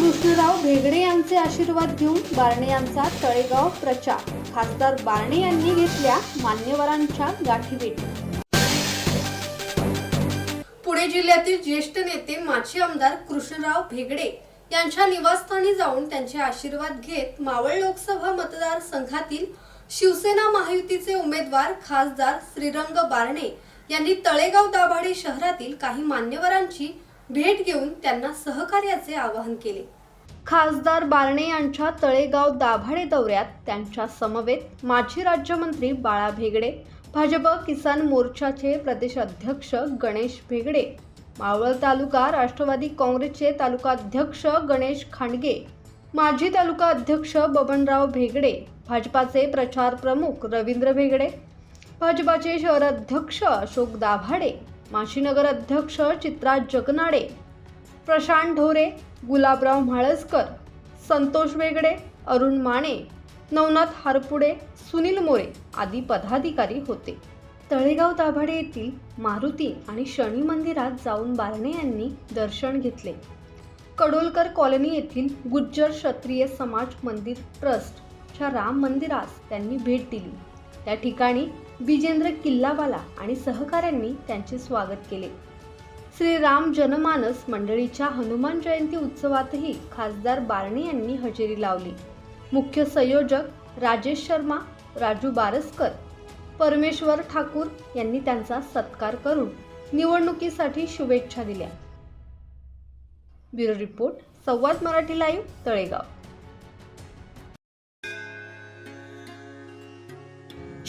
कृष्णराव भेगडे यांचे आशीर्वाद घेऊन बारणे यांचा तळेगाव प्रचार. खासदार बारणे यांनी घेतल्या मान्यवरांच्या गाठीभेटी. पुणे जिल्ह्यातील ज्येष्ठ नेते माजी आमदार कृष्णराव भेगडे यांच्या निवासस्थानी जाऊन त्यांचे आशीर्वाद घेत मावळ लोकसभा मतदारसंघातील शिवसेना महायुतीचे उमेदवार खासदार श्रीरंग बारणे यांनी तळेगाव दाभाडे शहरातील काही मान्यवरांची भेट घेऊन त्यांना सहकार्याचे आवाहन केले. खासदार बारणे यांच्या तळेगाव दाभाडे दौऱ्यात त्यांच्या समवेत माजी राज्यमंत्री बाळा भेगडे भाजप किसान मोर्चाचे प्रदेश अध्यक्ष गणेश भेगडे मावळ तालुका राष्ट्रवादी काँग्रेसचे तालुका अध्यक्ष गणेश खांडगे माजी तालुका अध्यक्ष बबनराव भेगडे भाजपाचे प्रचार प्रमुख रवींद्र भेगडे भाजपाचे शहर अध्यक्ष अशोक दाभाडे माशीनगर अध्यक्ष चित्रा जगनाडे प्रशांत ढोरे गुलाबराव म्हाळसकर संतोष वेगडे अरुण माने नवनाथ हारपुडे सुनील मोरे आदी पदाधिकारी होते. तळेगाव दाभाडे येथील मारुती आणि शनी मंदिरात जाऊन बारणे यांनी दर्शन घेतले. कडोलकर कॉलनी येथील गुज्जर क्षत्रिय समाज मंदिर ट्रस्टच्या राम मंदिरास त्यांनी भेट दिली. त्या ठिकाणी विजेंद्र किल्लावाला आणि सहकाऱ्यांनी त्यांचे स्वागत केले. श्री राम जनमानस मंडळीच्या हनुमान जयंती उत्सवातही खासदार बारणे यांनी हजेरी लावली. मुख्य संयोजक राजेश शर्मा राजू बारसकर परमेश्वर ठाकूर यांनी त्यांचा सत्कार करून निवडणुकीसाठी शुभेच्छा दिल्या. Bureau report Samvad Marathi live Talegaon.